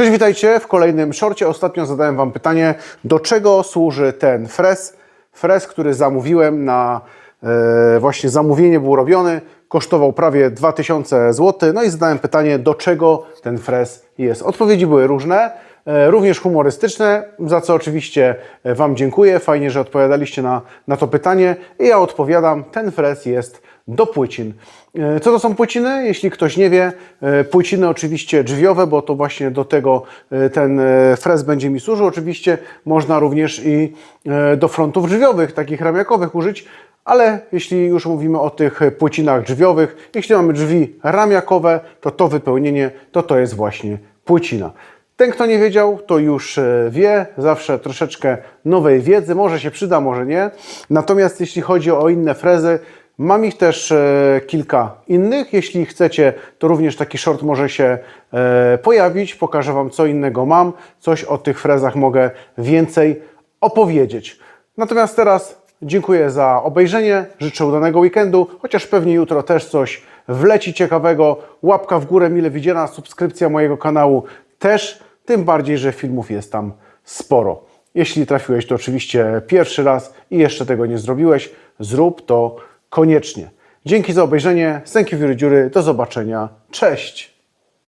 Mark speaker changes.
Speaker 1: Cześć, witajcie w kolejnym szorcie. Ostatnio zadałem Wam pytanie, do czego służy ten frez. Frez, który zamówiłem na e, właśnie zamówienie był robiony, kosztował prawie 2000 zł. No i zadałem pytanie, do czego ten frez jest. Odpowiedzi były różne, również humorystyczne, za co oczywiście e, Wam dziękuję. Fajnie, że odpowiadaliście na, na to pytanie. I ja odpowiadam, ten frez jest do płycin. E, Co to są płyciny? Jeśli ktoś nie wie, e, płyciny oczywiście drzwiowe, bo to właśnie do tego e, ten e, frez będzie mi służył. Oczywiście można również i e, do frontów drzwiowych, takich ramiakowych użyć, ale jeśli już mówimy o tych płycinach drzwiowych, jeśli mamy drzwi ramiakowe, to to wypełnienie to to jest właśnie płycina. Ten, kto nie wiedział, to już e, wie, zawsze troszeczkę nowej wiedzy, może się przyda, może nie. Natomiast jeśli chodzi o inne frezy, mam ich też e, kilka innych. Jeśli chcecie, to również taki short może się e, pojawić. Pokażę Wam, co innego mam, coś o tych frezach mogę więcej opowiedzieć. Natomiast teraz dziękuję za obejrzenie, życzę udanego weekendu, chociaż pewnie jutro też coś wleci ciekawego. Łapka w górę, mile widziana, subskrypcja mojego kanału też, tym bardziej, że filmów jest tam sporo. Jeśli trafiłeś to oczywiście pierwszy raz i jeszcze tego nie zrobiłeś, zrób to koniecznie. Dzięki za obejrzenie, thank you, dziury, do zobaczenia, cześć!